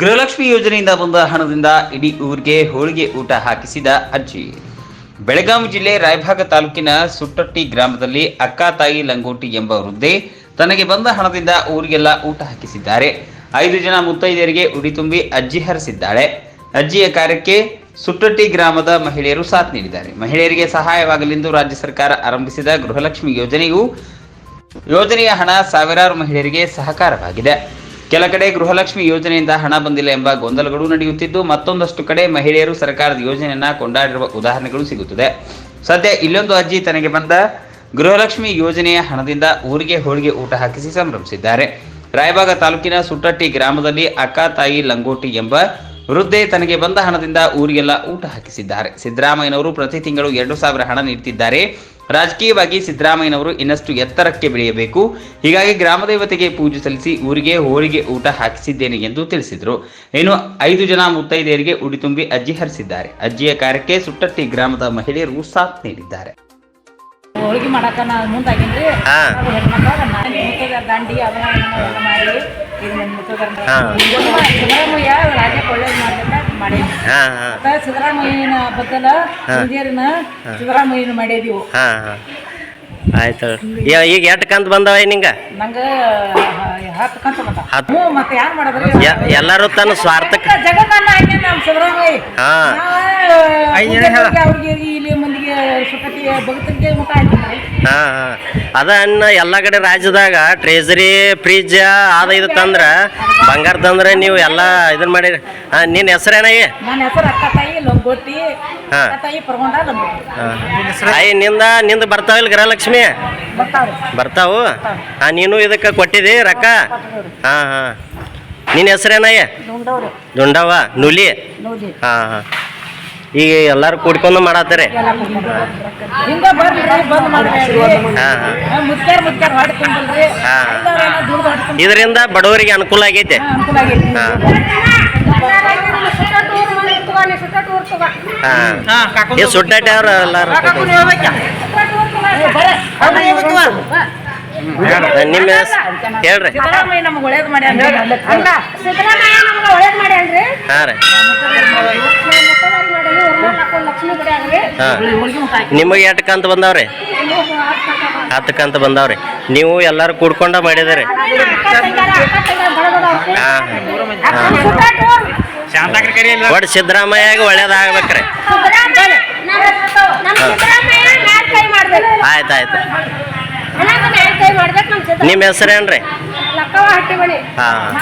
ಗೃಹಲಕ್ಷ್ಮಿ ಯೋಜನೆಯಿಂದ ಬಂದ ಹಣದಿಂದ ಇಡೀ ಊರಿಗೆ ಹೋಳಿಗೆ ಊಟ ಹಾಕಿಸಿದ ಅಜ್ಜಿ. ಬೆಳಗಾವಿ ಜಿಲ್ಲೆ ರಾಯಭಾಗ ತಾಲೂಕಿನ ಸುಟ್ಟಟ್ಟಿ ಗ್ರಾಮದಲ್ಲಿ ಅಕ್ಕ ತಾಯಿ ಲಂಗೋಟಿ ಎಂಬ ವೃದ್ಧೆ ತನಗೆ ಬಂದ ಹಣದಿಂದ ಊರಿಗೆಲ್ಲ ಊಟ ಹಾಕಿಸಿದ್ದಾರೆ. ಐದು ಜನ ಮುತ್ತೈದೆಯರಿಗೆ ಉಡಿ ತುಂಬಿ ಅಜ್ಜಿ ಹರಿಸಿದ್ದಾಳೆ. ಅಜ್ಜಿಯ ಕಾರ್ಯಕ್ಕೆ ಸುಟ್ಟಟ್ಟಿ ಗ್ರಾಮದ ಮಹಿಳೆಯರು ಸಾಥ್ ನೀಡಿದ್ದಾರೆ. ಮಹಿಳೆಯರಿಗೆ ಸಹಾಯವಾಗಲೆಂದು ರಾಜ್ಯ ಸರ್ಕಾರ ಆರಂಭಿಸಿದ ಗೃಹಲಕ್ಷ್ಮಿ ಯೋಜನೆಯು ಯೋಜನೆಯ ಹಣ ಸಾವಿರಾರು ಮಹಿಳೆಯರಿಗೆ ಸಹಕಾರವಾಗಿದೆ. ಕೆಲ ಕಡೆ ಗೃಹಲಕ್ಷ್ಮಿ ಯೋಜನೆಯಿಂದ ಹಣ ಬಂದಿಲ್ಲ ಎಂಬ ಗೊಂದಲಗಳು ನಡೆಯುತ್ತಿದ್ದು, ಮತ್ತೊಂದಷ್ಟು ಕಡೆ ಮಹಿಳೆಯರು ಸರ್ಕಾರದ ಯೋಜನೆಯನ್ನ ಕೊಂಡಾಡಿರುವ ಉದಾಹರಣೆಗಳು ಸಿಗುತ್ತದೆ. ಸದ್ಯ ಇಲ್ಲೊಂದು ಅಜ್ಜಿ ತನಗೆ ಬಂದ ಗೃಹಲಕ್ಷ್ಮಿ ಯೋಜನೆಯ ಹಣದಿಂದ ಊರಿಗೆ ಹೋಳಿಗೆ ಊಟ ಹಾಕಿಸಿ ಸಂಭ್ರಮಿಸಿದ್ದಾರೆ. ರಾಯಬಾಗ ತಾಲೂಕಿನ ಸುಟ್ಟಟ್ಟಿ ಗ್ರಾಮದಲ್ಲಿ ಅಕ್ಕ ತಾಯಿ ಲಂಗೋಟಿ ಎಂಬ ವೃದ್ಧೆ ತನಗೆ ಬಂದ ಹಣದಿಂದ ಊರಿಗೆಲ್ಲ ಊಟ ಹಾಕಿಸಿದ್ದಾರೆ. ಸಿದ್ದರಾಮಯ್ಯನವರು ಪ್ರತಿ ತಿಂಗಳು ಎರಡು ಸಾವಿರ ಹಣ ನೀಡುತ್ತಿದ್ದಾರೆ ರಾಜಕೀಯವಾಗಿ ಸಿದ್ದರಾಮಯ್ಯನವರು ಇನ್ನಷ್ಟು ಎತ್ತರಕ್ಕೆ ಬೆಳೆಯಬೇಕು. ಹೀಗಾಗಿ ಗ್ರಾಮದೇವತೆಗೆ ಪೂಜೆ ಸಲ್ಲಿಸಿ ಊರಿಗೆ ಹೋಳಿಗೆ ಊಟ ಹಾಕಿಸಿದ್ದೇನೆ ಎಂದು ತಿಳಿಸಿದರು. ಇನ್ನು ಐದು ಜನ ಮುತ್ತೈದೆಯರಿಗೆ ಉಡಿ ತುಂಬಿ ಅಜ್ಜಿ ಹರಿಸಿದ್ದಾರೆ. ಅಜ್ಜಿಯ ಕಾರ್ಯಕ್ಕೆ ಸುಟ್ಟಟ್ಟಿ ಗ್ರಾಮದ ಮಹಿಳೆಯರು ಸಾಥ್ ನೀಡಿದ್ದಾರೆ. ಹೋಳಿಗೆ ಮಾಡಾಕ ಮುಂದಾಗಿನ್ರಿ ದಂಡಿ ಅದನ್ನ ಮಾಡಿ. ಸಿದ್ದರಾಮಯ್ಯ ರಾಜ್ಯಕ್ಕೆ ಒಳ್ಳೇದು ಮಾಡ್ಬೇಕ ಮಾಡೇನಿ ಹಾ ಹಾ. ಮತ್ತೆ ಸಿದ್ದರಾಮಯ್ಯನ ಬದಲ ಸಿದ್ದರಾಮಯ್ಯನ ಮಾಡೇದಿವು. ಹಾ ಹಾ. ಆಯ್ತು ಈಗ ಎಷ್ಟು ಕಂತ ಬಂದವ ನಿಂಗ? ನಂಗ ಹತ್ತು ಕಂತ ಬಂದ ಹತ್ತು. ಹ್ಞೂ ಮತ್ತೆ ಯಾರು ಮಾಡಿದ್ರಿ? ಎಲ್ಲರೂ ತನ್ನ ಸ್ವಾರ್ಥಕ್ಕೆ ಜಗತ್ತನ್ನ ಹಾಕಿ ನಮ್ಮ ಸಿದ್ದರಾಮಯ್ಯ. ಹಾ. ಹಾ ಹಾ. ಅದ ಅನ್ನ ಎಲ್ಲ ಕಡೆ ರಾಜ್ಯದಾಗ ಟ್ರೇಜರಿ ಫ್ರಿಜ್ ಅದ ಇದು ತಂದ್ರ ಬಂಗಾರ ತಂದ್ರ ನೀವು ಎಲ್ಲ ಇದನ್ನ ಮಾಡಿರಿ. ಹಾಂ ನಿನ್ನ ಹೆಸರೇನಾಗಿ ಹಾ. ನಿಂದ ನಿಂದ ಬರ್ತಾವಿಲ್ಲ ಗೃಹಲಕ್ಷ್ಮಿ? ಬರ್ತಾವು? ಹಾ ನೀನು ಇದಕ್ಕೆ ಕೊಟ್ಟಿದಿ ರೊಕ್ಕ? ಹಾ ಹಾ. ನಿನ್ನ ಹೆಸರೇನಯ್ಯ ನುಂಡವ್ರಿ ದುಂಡವ ನುಲಿ. ಹಾ ಹಾ. ಈಗ ಎಲ್ಲಾರು ಕೂಡ್ಕೊಂಡು ಮಾಡತ್ತಾರೆ. ಹಿಂಗ ಬರ್ರಿ ಬಂದ್ ಹಾ ಹಾ. ಹಾ. ಇದರಿಂದ ಬಡವರಿಗೆ ಅನುಕೂಲ ಆಗೈತೆ. ಹಾಂ ಹಾ. ಹಾ. ಈ ಸುಟ್ಟಾಟ ಅವ್ರ ಎಲ್ಲಾರು ನಿಮ್ಮ ಹೇಳ್ರಿ. ಸಿದ್ದರಾಮಯ್ಯ ನಮ್ಗೆ ಹಾ. ನಿಮಗೆ ಎಷ್ಟು ಕಂತ ಬಂದಾವ್ರಿ? ಹತ್ತು ಕಂತ ಬಂದಾವ್ರಿ. ನೀವು ಎಲ್ಲರೂ ಕೂಡ್ಕೊಂಡ ಮಾಡಿದಿರಿ. ಹಾ. ಒಟ್ಟು ಸಿದ್ದರಾಮಯ್ಯಾಗ ಒಳ್ಳೇದಾಗ್ಬೇಕ್ರಿ. ಸಿದ್ದರಾಮಯ್ಯ ಮಾಡ್ಬೇಕು. ಆಯ್ತು ಆಯ್ತು. ನಮ್ಮ ಹೆಸರೇನ್ರಿ ಹಾಂ.